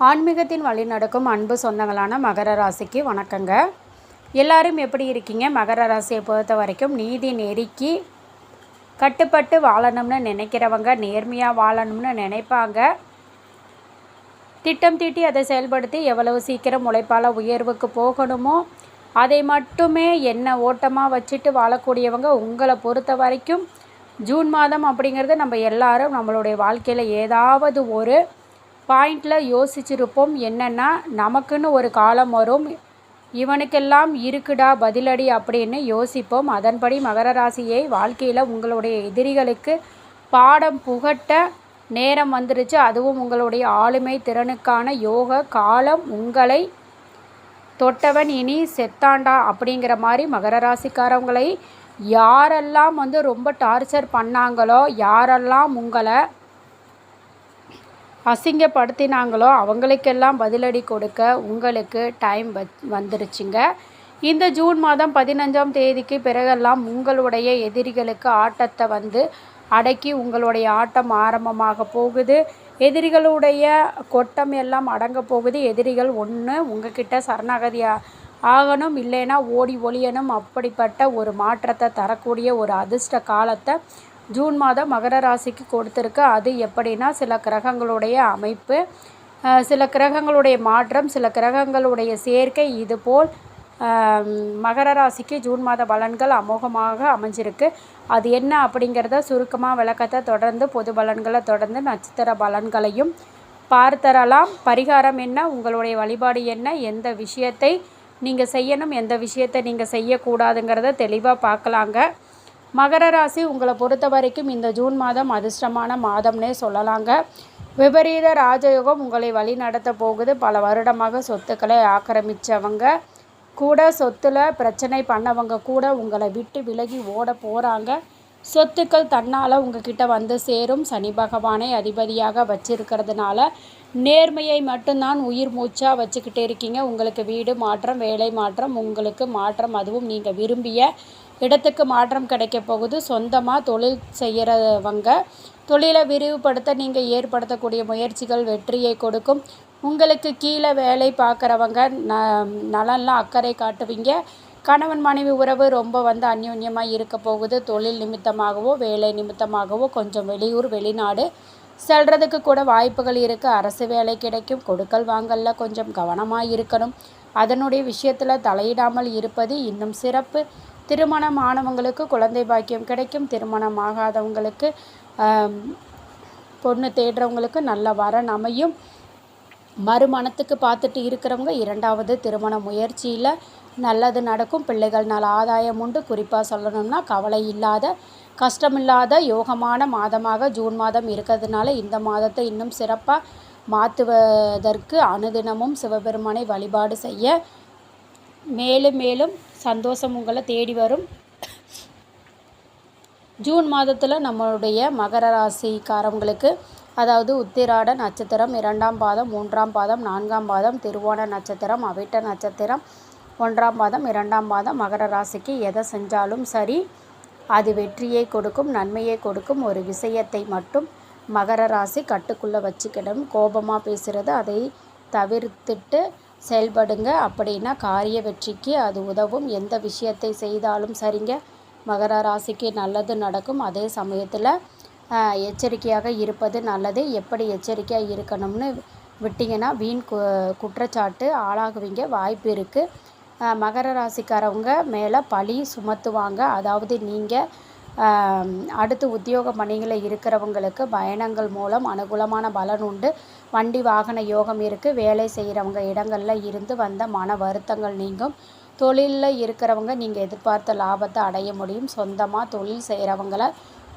ஆன்மீகத்தின் வழி நடக்கும் அன்பு சொந்தங்களான மகர ராசிக்கு வணக்கங்க. எல்லாரும் எப்படி இருக்கீங்க? மகர ராசியை பொறுத்த வரைக்கும் நீதி நெருக்கி கட்டுப்பட்டு வாழணும்னு நினைக்கிறவங்க நேர்மையாக வாழணும்னு நினைப்பாங்க. திட்டம் தீட்டி அதை செயல்படுத்தி எவ்வளவு சீக்கிரம் உழைப்பால் உயர்வுக்கு போகணுமோ அதை மட்டுமே என்ன ஓட்டமாக வச்சுட்டு வாழக்கூடியவங்க உங்களை பொறுத்த வரைக்கும் ஜூன் மாதம் அப்படிங்கிறது நம்ம எல்லாரும் நம்மளுடைய வாழ்க்கையில் ஏதாவது ஒரு பாயிண்டில் யோசிச்சிருப்போம் என்னென்னா நமக்குன்னு ஒரு காலம் வரும். இவனுக்கெல்லாம் இருக்குடா பதிலடி அப்படின்னு யோசிப்போம். அதன்படி மகர ராசியை வாழ்க்கையில் உங்களுடைய எதிரிகளுக்கு பாடம் புகட்ட நேரம் வந்துருச்சு. அதுவும் உங்களுடைய ஆளுமை திறனுக்கான யோக காலம் உங்களை தொட்டவன் இனி செத்தாண்டா அப்படிங்கிற மாதிரி மகர ராசிக்காரவங்களை யாரெல்லாம் வந்து ரொம்ப டார்ச்சர் பண்ணாங்களோ யாரெல்லாம் உங்களை அசிங்கப்படுத்தினாங்களோ அவங்களுக்கெல்லாம் பதிலடி கொடுக்க உங்களுக்கு டைம் வந்துருச்சுங்க. இந்த ஜூன் மாதம் பதினஞ்சாம் தேதிக்கு பிறகெல்லாம் உங்களுடைய எதிரிகளுக்கு ஆட்டத்தை வந்து அடக்கி உங்களுடைய ஆட்டம் ஆரம்பமாக போகுது. எதிரிகளுடைய கொட்டம் எல்லாம் அடங்க போகுது. எதிரிகள் ஒன்று உங்ககிட்ட சரணாகதியாக ஆகணும் இல்லைன்னா ஓடி ஒளியணும். அப்படிப்பட்ட ஒரு மாற்றத்தை தரக்கூடிய ஒரு அதிர்ஷ்ட காலத்தை ஜூன் மாதம் மகர ராசிக்கு கொடுத்துருக்கு. அது எப்படின்னா சில கிரகங்களுடைய அமைப்பு சில கிரகங்களுடைய மாற்றம் சில கிரகங்களுடைய சேர்க்கை இதுபோல் மகர ராசிக்கு ஜூன் மாத பலன்கள் அமோகமாக அமைஞ்சிருக்கு. அது என்ன அப்படிங்கிறத சுருக்கமாக விளக்கத்தை தொடர்ந்து பொது பலன்களை தொடர்ந்து நட்சத்திர பலன்களையும் பார்த்தரலாம். பரிகாரம் என்ன உங்களுடைய வழிபாடு என்ன எந்த விஷயத்தை நீங்கள் செய்யணும் எந்த விஷயத்தை நீங்கள் செய்யக்கூடாதுங்கிறத தெளிவாக பார்க்கலாங்க. மகர ராசி உங்களை பொறுத்த வரைக்கும் இந்த ஜூன் மாதம் அதிர்ஷ்டமான மாதம்னே சொல்லலாங்க. விபரீத ராஜயோகம் உங்களை வழி நடத்த போகுது. பல வருடமாக சொத்துக்களை ஆக்கிரமித்தவங்க கூட சொத்தில் பிரச்சனை பண்ணவங்க கூட உங்களை விட்டு விலகி ஓட போகிறாங்க சொத்துக்கள் தன்னால் உங்ககிட்ட வந்து சேரும். சனி பகவானை அதிபதியாக வச்சிருக்கிறதுனால நேர்மையை மட்டும்தான் உயிர் மூச்சாக வச்சுக்கிட்டே இருக்கீங்க. உங்களுக்கு வீடு மாற்றம் வேலை மாற்றம் உங்களுக்கு மாற்றம் அதுவும் நீங்கள் விரும்பிய இடத்துக்கு மாற்றம் கிடைக்க போகுது. சொந்தமாக தொழில் செய்கிறவங்க தொழிலை விரிவுபடுத்த நீங்கள் ஏற்படுத்தக்கூடிய முயற்சிகள் வெற்றியை கொடுக்கும். உங்களுக்கு கீழே வேலை பார்க்குறவங்க ந நலனில் அக்கறை காட்டுவீங்க. கணவன் மனைவி உறவு ரொம்ப வந்து அந்யோன்யமாக இருக்க போகுது. தொழில் நிமித்தமாகவோ வேலை நிமித்தமாகவோ கொஞ்சம் வெளியூர் வெளிநாடு செல்றதுக்கு கூட வாய்ப்புகள் இருக்குது அரசு வேலை கிடைக்கும். கொடுக்கல் வாங்கல்ல கொஞ்சம் கவனமாக இருக்கணும். அதனுடைய விஷயத்தில் தலையிடாமல் இருப்பது இன்னும் சிறப்பு. திருமணம் ஆனவங்களுக்கு குழந்தை பாக்கியம் கிடைக்கும். திருமணம் ஆகாதவங்களுக்கு பொண்ணு தேடுறவங்களுக்கு நல்ல வரன் அமையும். மறுமணத்துக்கு பார்த்துட்டு இருக்கிறவங்க இரண்டாவது திருமண முயற்சியில் நல்லது நடக்கும். பிள்ளைகள் நல்ல ஆதாயம் உண்டு. குறிப்பாக சொல்லணும்னா கவலை இல்லாத கஷ்டமில்லாத யோகமான மாதமாக ஜூன் மாதம் இருக்கிறதுனால இந்த மாதத்தை இன்னும் சிறப்பாக மாற்றுவதற்கு அனுதினமும் சிவபெருமானை வழிபாடு செய்ய மேலும் மேலும் சந்தோஷம் உங்களை தேடி வரும். ஜூன் மாதத்தில் நம்மளுடைய மகர ராசிக்காரவங்களுக்கு அதாவது உத்திராட நட்சத்திரம் இரண்டாம் பாதம் மூன்றாம் பாதம் நான்காம் பாதம் திருவோண நட்சத்திரம் அவிட்ட நட்சத்திரம் ஒன்றாம் பாதம் இரண்டாம் பாதம் மகர ராசிக்கு எதை செஞ்சாலும் சரி அது வெற்றியை கொடுக்கும் நன்மையை கொடுக்கும் ஒரு விஷயத்தை மட்டும் மகர ராசி கட்டுக்குள்ளே வச்சுக்கிடும். கோபமாக பேசுகிறது அதை தவிர்த்துட்டு செயல்படுங்க. அப்படின்னா காரிய வெற்றிக்கு அது உதவும். எந்த விஷயத்தை செய்தாலும் சரிங்க. மகர ராசிக்கு நல்லது நடக்கும். அதே சமயத்தில் எச்சரிக்கையாக இருப்பது நல்லது. எப்படி எச்சரிக்கையாக இருக்கணும்னு விட்டிங்கன்னா வீண் கு குற்றச்சாட்டு ஆளாகுவீங்க. வாய்ப்பு இருக்குது மகர ராசிக்காரவங்க மேலே பழி சுமத்துவாங்க. அதாவது நீங்கள் அடுத்து உத்தியோக பணிகளை இருக்கிறவங்களுக்கு பயணங்கள் மூலம் அனுகூலமான பலன் உண்டு. வண்டி வாகன யோகம் இருக்குது வேலை செய்கிறவங்க இடங்களில் இருந்து வந்த மன வருத்தங்கள் நீங்கும். தொழிலில் இருக்கிறவங்க நீங்கள் எதிர்பார்த்த லாபத்தை அடைய முடியும். சொந்தமாக தொழில் செய்கிறவங்கள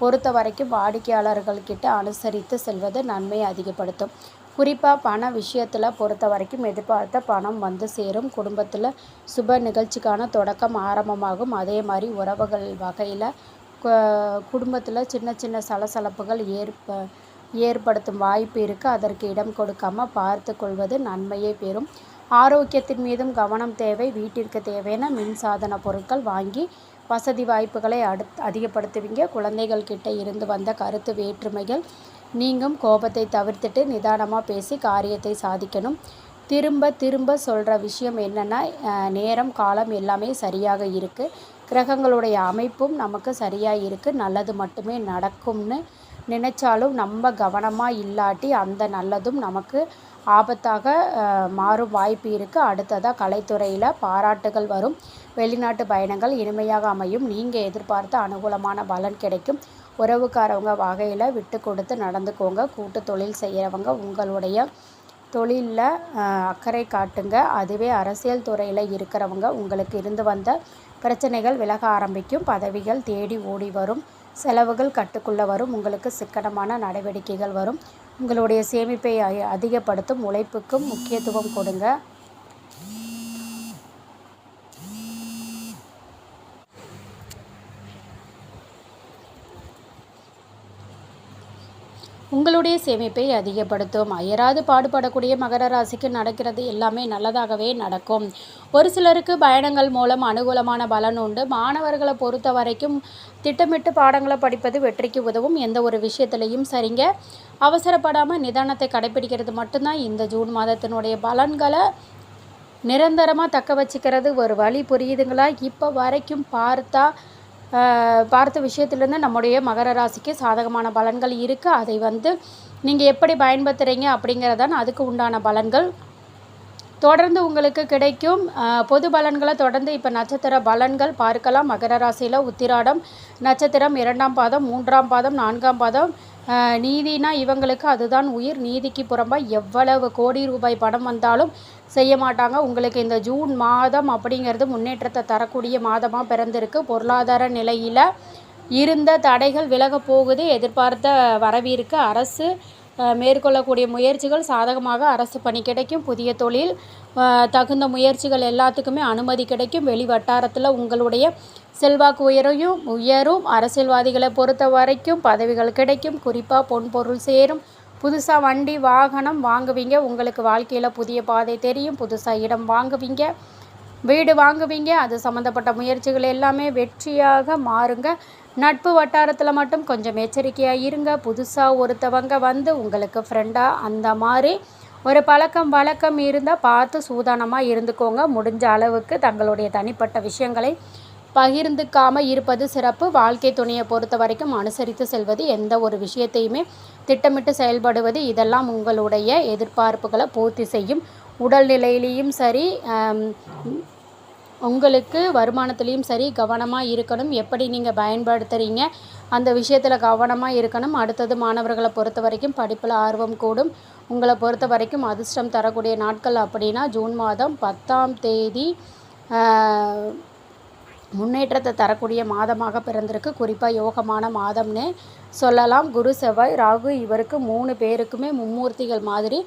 பொறுத்த வரைக்கும் வாடிக்கையாளர்கள்கிட்ட அனுசரித்து செல்வது நன்மையை அதிகப்படுத்தும். குறிப்பாக பண விஷயத்தில் பொறுத்த வரைக்கும் எதிர்பார்த்த பணம் வந்து சேரும். குடும்பத்தில் சுப நிகழ்ச்சிக்கான தொடக்கம் ஆரம்பமாகும். அதே மாதிரி உறவுகள் வகையில் குடும்பத்தில் சின்ன சின்ன சலசலப்புகள் ஏற்ப ஏற்படுத்தும் வாய்ப்பு இருக்குது அதற்கு இடம் கொடுக்காமல் பார்த்து கொள்வது நன்மையை பெறும். ஆரோக்கியத்தின் மீதும் கவனம் தேவை. வீட்டிற்கு தேவையான மின்சாதன பொருட்கள் வாங்கி வசதி வாய்ப்புகளை அடு அதிகப்படுத்துவீங்க. குழந்தைகள் கிட்ட இருந்து வந்த கருத்து வேற்றுமைகள். நீங்கும் கோபத்தை தவிர்த்துட்டு நிதானமாக பேசி காரியத்தை சாதிக்கணும். திரும்ப திரும்ப சொல்கிற விஷயம் என்னென்னா நேரம் காலம் எல்லாமே சரியாக இருக்குது கிரகங்களுடைய அமைப்பும் நமக்கு சரியாக இருக்குது நல்லது மட்டுமே நடக்கும்னு நினச்சாலும் நம்ம கவனமாக இல்லாட்டி அந்த நல்லதும் நமக்கு ஆபத்தாக மாறும் வாய்ப்பு இருக்குது அடுத்ததாக கலைத்துறையில் பாராட்டுகள் வரும். வெளிநாட்டு பயணங்கள் இனிமையாக அமையும். நீங்கள் எதிர்பார்த்த அனுகூலமான பலன் கிடைக்கும். உறவுக்காரவங்க வகையில் விட்டு கொடுத்து நடந்துக்கோங்க. கூட்டு தொழில் செய்கிறவங்க உங்களுடைய தொழிலில் அக்கறை காட்டுங்க. அதுவே அரசியல் துறையில் இருக்கிறவங்க உங்களுக்கு இருந்து வந்த பிரச்சனைகள் விலக ஆரம்பிக்கும். பதவிகள் தேடி ஓடி வரும். செலவுகள் கட்டுக்குள்ளே வரும். உங்களுக்கு சிக்கனமான நடவடிக்கைகள் வரும். உங்களுடைய சேமிப்பை அதிகப்படுத்தும். உழைப்புக்கும் முக்கியத்துவம் கொடுங்க. உங்களுடைய சேமிப்பை அதிகப்படுத்தும். அயராது பாடுபடக்கூடிய மகர ராசிக்கு நடக்கிறது எல்லாமே நல்லதாகவே நடக்கும். ஒரு சிலருக்கு பயணங்கள் மூலம் அனுகூலமான பலன் உண்டு. மாணவர்களை பொறுத்த வரைக்கும் திட்டமிட்டு பாடங்களை படிப்பது வெற்றிக்கு உதவும். எந்த ஒரு விஷயத்துலையும் சரிங்க. அவசரப்படாமல் நிதானத்தை கடைபிடிக்கிறது மட்டும்தான் இந்த ஜூன் மாதத்தினுடைய பலன்களை நிரந்தரமாக தக்க வச்சுக்கிறது. ஒரு வழி புரியுதுங்களா? இப்போ வரைக்கும் பார்த்தா பார்த்த விஷயத்துலேருந்து நம்முடைய மகர ராசிக்கு சாதகமான பலன்கள் இருக்குது அதை வந்து நீங்கள் எப்படி பயன்படுத்துகிறீங்க அப்படிங்கிறதான் அதுக்கு உண்டான பலன்கள். தொடர்ந்து உங்களுக்கு கிடைக்கும் பொது பலன்களை தொடர்ந்து இப்போ நட்சத்திர பலன்கள் பார்க்கலாம். மகர ராசியில் உத்திராடம் நட்சத்திரம் இரண்டாம் பாதம் மூன்றாம் பாதம் நான்காம் பாதம் நீதினா இவங்களுக்கு அதுதான் உயிர். நீதிக்கு புறம்பாக எவ்வளவு கோடி ரூபாய் பணம் வந்தாலும் செய்ய மாட்டாங்க. உங்களுக்கு இந்த ஜூன் மாதம் அப்படிங்கிறது முன்னேற்றத்தை தரக்கூடிய மாதமாக பிறந்திருக்கு. பொருளாதார நிலையில் இருந்த தடைகள் விலக போகுது. எதிர்பார்த்த வரவிருக்கு. அரசு மேற்கொள்ளக்கூடிய முயற்சிகள் சாதகமாக அரசு பணி கிடைக்கும். புதிய தொழில் தகுந்த முயற்சிகள் எல்லாத்துக்குமே அனுமதி கிடைக்கும். வெளி வட்டாரத்தில் உங்களுடைய செல்வாக்கு உயரையும் உயரும். அரசியல்வாதிகளை பொறுத்த வரைக்கும் பதவிகள் கிடைக்கும். குறிப்பாக பொன் பொருள் சேரும். புதுசாக வண்டி வாகனம் வாங்குவீங்க. உங்களுக்கு வாழ்க்கையில் புதிய பாதை தெரியும். புதுசாக இடம் வாங்குவீங்க. வீடு வாங்குவீங்க. அது சம்மந்தப்பட்ட முயற்சிகள் எல்லாமே வெற்றியாக மாறுங்க. நட்பு வட்டாரத்தில் மட்டும் கொஞ்சம் எச்சரிக்கையாக இருங்க. புதுசாக ஒருத்தவங்க வந்து உங்களுக்கு ஃப்ரெண்டாக அந்த மாதிரி ஒரு பழக்கம் வழக்கம் இருந்தால் பார்த்து சூதானமாக இருந்துக்கோங்க. முடிஞ்ச அளவுக்கு தங்களுடைய தனிப்பட்ட விஷயங்களை பகிர்ந்துக்காமல் இருப்பது சிறப்பு. வாழ்க்கை துணையை பொறுத்த வரைக்கும் அனுசரித்து செல்வது எந்த ஒரு விஷயத்தையுமே திட்டமிட்டு செயல்படுவது இதெல்லாம் உங்களுடைய எதிர்பார்ப்புகளை பூர்த்தி செய்யும். உடல்நிலையிலையும் சரி உங்களுக்கு வருமானத்துலேயும் சரி கவனமாக இருக்கணும். எப்படி நீங்கள் பயன்படுத்துகிறீங்க அந்த விஷயத்தில் கவனமாக இருக்கணும். அடுத்தது மாணவர்களை பொறுத்த வரைக்கும் படிப்பில் ஆர்வம் கூடும். உங்களை பொறுத்த வரைக்கும் அதிர்ஷ்டம் தரக்கூடிய நாட்கள் அப்படின்னா ஜூன் மாதம் பத்தாம் தேதி முன்னேற்றத்தை தரக்கூடிய மாதமாக பிறந்திருக்கு. குறிப்பாக யோகமான மாதம்னு சொல்லலாம். குரு செவ்வாய் ராகு இவருக்கு மூணு பேருக்குமே மும்மூர்த்திகள் மாதிரி.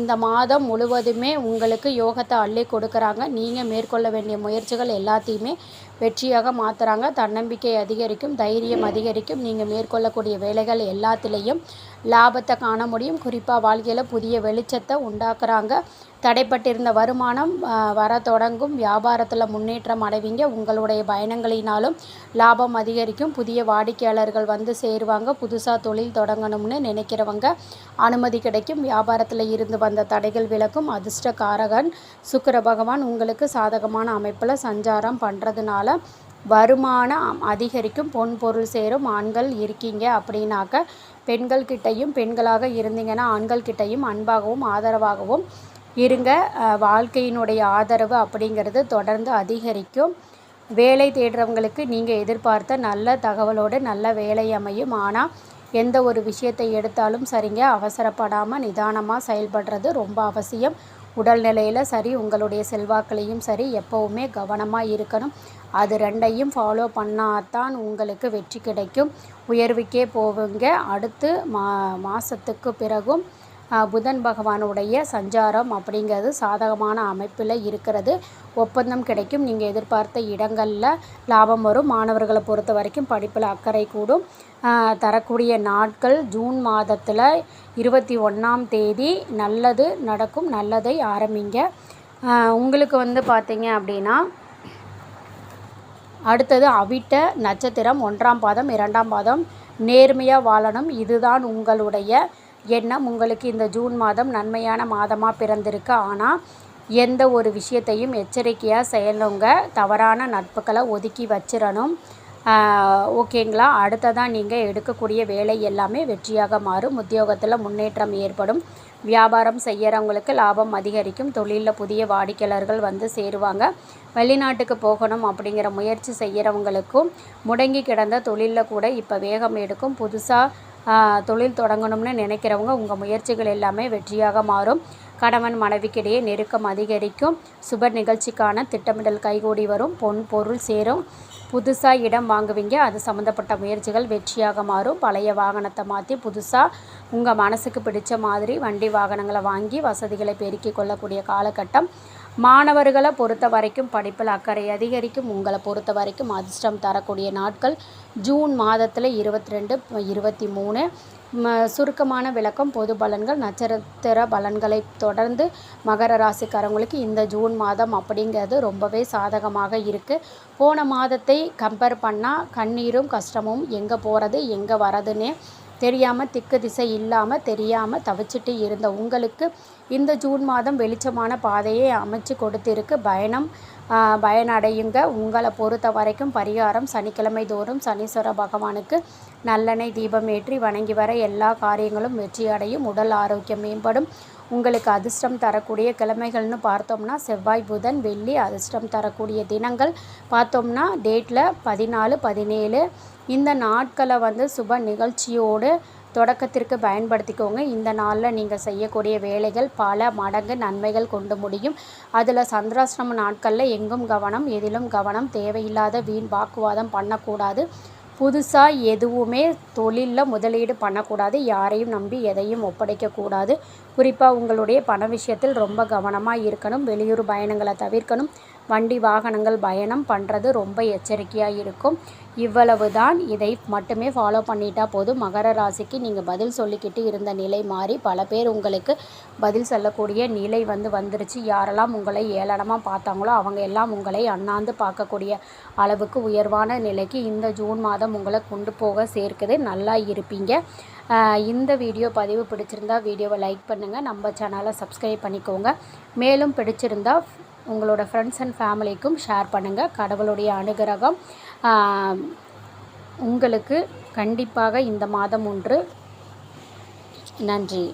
இந்த மாதம் முழுவதுமே உங்களுக்கு யோகத்தை அள்ளி கொடுக்குறாங்க. நீங்கள் மேற்கொள்ள வேண்டிய முயற்சிகள் எல்லாத்தையுமே வெற்றியாக மாற்றுறாங்க தன்னம்பிக்கை அதிகரிக்கும் தைரியம் அதிகரிக்கும். நீங்கள் மேற்கொள்ளக்கூடிய வேலைகள் எல்லாத்துலேயும் லாபத்தை காண முடியும். குறிப்பாக வாழ்க்கையில் புதிய வெளிச்சத்தை உண்டாக்குறாங்க. தடைப்பட்டிருந்த வருமானம் வர தொடங்கும். வியாபாரத்தில் முன்னேற்றம் அடைவீங்க. உங்களுடைய பயணங்களினாலும் லாபம் அதிகரிக்கும். புதிய வாடிக்கையாளர்கள் வந்து சேருவாங்க. புதுசாக தொழில் தொடங்கணும்னு நினைக்கிறவங்க அனுமதி கிடைக்கும். வியாபாரத்தில் இருந்து வந்த தடைகள் விலக்கும் அதிர்ஷ்டகாரகன் சுக்கர பகவான் உங்களுக்கு சாதகமான அமைப்பில் சஞ்சாரம் பண்ணுறதுனால வருமானம் அதிகரிக்கும். பொன் பொருள் சேரும். ஆண்கள் இருக்கீங்க அப்படின்னாக்க பெண்கள் கிட்டையும் பெண்களாக இருந்தீங்கன்னா ஆண்கள் கிட்டையும் அன்பாகவும் ஆதரவாகவும் இருங்க. வாழ்க்கையினுடைய ஆதரவு அப்படிங்கிறது தொடர்ந்து அதிகரிக்கும். வேலை தேடுறவங்களுக்கு நீங்கள் எதிர்பார்த்த நல்ல தகவலோடு நல்ல வேலை அமையும். ஆனால் எந்த ஒரு விஷயத்தை எடுத்தாலும் சரிங்க அவசரப்படாமல் நிதானமாக செயல்படுறது ரொம்ப அவசியம். உடல்நிலையில் சரி உங்களுடைய செல்வாக்களையும் சரி எப்போவுமே கவனமாக இருக்கணும். அது ரெண்டையும் ஃபாலோ பண்ணாதான் உங்களுக்கு வெற்றி கிடைக்கும். உயர்வுக்கே போவீங்க. அடுத்து மா மாதத்துக்கு பிறகும் புதன் பகவானுடைய சஞ்சாரம் அப்படிங்கிறது சாதகமான அமைப்பில் இருக்கிறது. ஒப்பந்தம் கிடைக்கும். நீங்கள் எதிர்பார்த்த இடங்களில் லாபம் வரும். மாணவர்களை பொறுத்த வரைக்கும் படிப்பில் அக்கறை கூடும். தரக்கூடிய நாட்கள் ஜூன் மாதத்தில் இருபத்தி ஒன்றாம் தேதி நல்லது நடக்கும். நல்லதை ஆரம்பிங்க. உங்களுக்கு வந்து பார்த்தீங்க அப்படின்னா அடுத்தது அவிட்ட நட்சத்திரம். ஒன்றாம் பாதம் இரண்டாம் பாதம். நேர்மையாக வாழணும். இதுதான் உங்களுடைய எண்ணம் உங்களுக்கு இந்த ஜூன் மாதம் நன்மையான மாதமாக பிறந்திருக்கு. ஆனால் எந்த ஒரு விஷயத்தையும் எச்சரிக்கையாக செய்யணுங்க தவறான நட்புகளை ஒதுக்கி வச்சிடணும் ஓகேங்களா? அடுத்ததான் நீங்கள் எடுக்கக்கூடிய வேலை எல்லாமே வெற்றியாக மாறும். உத்தியோகத்தில் முன்னேற்றம் ஏற்படும். வியாபாரம் செய்கிறவங்களுக்கு லாபம் அதிகரிக்கும். தொழிலில் புதிய வாடிக்கையாளர்கள் வந்து சேருவாங்க. வெளிநாட்டுக்கு போகணும் அப்படிங்கிற முயற்சி செய்கிறவங்களுக்கும் முடங்கி கிடந்த தொழிலில் கூட இப்போ வேகம் எடுக்கும். புதுசாக தொழில் தொடங்கணும்னு நினைக்கிறவங்க உங்கள் முயற்சிகள் எல்லாமே வெற்றியாக மாறும். கணவன் மனைவிக்கிடையே நெருக்கம் அதிகரிக்கும். சுப நிகழ்ச்சிக்கான திட்டமிடல் கைகூடி வரும். பொன் பொருள் சேரும். புதுசாக இடம் வாங்குவீங்க. அது சம்மந்தப்பட்ட முயற்சிகள் வெற்றியாக மாறும். பழைய வாகனத்தை மாற்றி புதுசாக உங்கள் மனசுக்கு பிடிச்ச மாதிரி வண்டி வாகனங்களை வாங்கி வசதிகளை பெருக்கிக் கொள்ளக்கூடிய காலகட்டம். மாணவர்களை பொறுத்த வரைக்கும் படிப்பில் அக்கறை அதிகரிக்கும். உங்களை பொறுத்த வரைக்கும் அதிர்ஷ்டம் தரக்கூடிய நாட்கள் ஜூன் மாதத்தில் இருபத்தி ரெண்டு இருபத்தி மூணு. சுருக்கமான விளக்கம் பொது பலன்கள் நட்சத்திர பலன்களை தொடர்ந்து மகர ராசிக்காரங்களுக்கு இந்த ஜூன் மாதம் அப்படிங்கிறது ரொம்பவே சாதகமாக இருக்குது போன மாதத்தை கம்பேர் பண்ணால் கண்ணீரும் கஷ்டமும் எங்கே போகிறது எங்கே வரதுன்னே தெரியாமல் திக்கு திசை இல்லாமல் தெரியாமல் தவிச்சிட்டு இருந்த உங்களுக்கு இந்த ஜூன் மாதம் வெளிச்சமான பாதையை அமைச்சு கொடுத்திருக்கு. பயணம் பயனடையுங்க. உங்களை பொறுத்த வரைக்கும் பரிகாரம் சனிக்கிழமை தோறும் சனீஸ்வர பகவானுக்கு நல்லெண்ணெய் தீபம் ஏற்றி வணங்கி வர எல்லா காரியங்களும் வெற்றி அடையும் உடல் ஆரோக்கியம் மேம்படும். உங்களுக்கு அதிர்ஷ்டம் தரக்கூடிய கிழமைகள்னு பார்த்தோம்னா செவ்வாய் புதன் வெள்ளி அதிர்ஷ்டம் தரக்கூடிய தினங்கள். பார்த்தோம்னா டேட்டில் பதினாலு பதினேழு. இந்த நாட்களை வந்து சுப நிகழ்ச்சியோடு தொடக்கத்திற்கு பயன்படுத்திக்கோங்க. இந்த நாளில் நீங்கள் செய்யக்கூடிய வேலைகள் பல மடங்கு நன்மைகள் கொண்டு முடியும். அதில் சந்திராசிரம நாட்களில் எங்கும் கவனம் எதிலும் கவனம் தேவையில்லாத வீண் வாக்குவாதம் பண்ணக்கூடாது. புதுசாக எதுவுமே தொழிலில் முதலீடு பண்ணக்கூடாது. யாரையும் நம்பி எதையும் ஒப்படைக்கக்கூடாது. குறிப்பாக உங்களுடைய பண விஷயத்தில் ரொம்ப கவனமாக இருக்கணும். வெளியூர் பயணங்களை தவிர்க்கணும். வண்டி வாகனங்கள் பயணம் பண்ணுறது ரொம்ப எச்சரிக்கையாக இருக்கும். இவ்வளவு தான் இதை மட்டுமே ஃபாலோ பண்ணிட்டா போதும். மகர ராசிக்கு நீங்கள் பதில் சொல்லிக்கிட்டு இருந்த நிலை மாறி பல பேர் உங்களுக்கு பதில் சொல்லக்கூடிய நிலை வந்து வந்துருச்சு. யாரெல்லாம் உங்களை ஏளனமாக பார்த்தாங்களோ அவங்க எல்லாம் உங்களை அண்ணாந்து பார்க்கக்கூடிய அளவுக்கு உயர்வான நிலைக்கு இந்த ஜூன் மாதம் உங்களை கொண்டு போக சேர்க்குது. நல்லா இருப்பீங்க. இந்த வீடியோ பதிவு பிடிச்சிருந்தா வீடியோவை லைக் பண்ணுங்கள் நம்ம சேனலை சப்ஸ்கிரைப் பண்ணிக்கோங்க. மேலும் பிடிச்சிருந்தா உங்களோட ஃப்ரெண்ட்ஸ் அண்ட் ஃபேமிலிக்கும் ஷேர் பண்ணுங்கள் கடவுளுடைய அனுகிரகம் உங்களுக்கு கண்டிப்பாக இந்த மாதம் ஒன்று. நன்றி.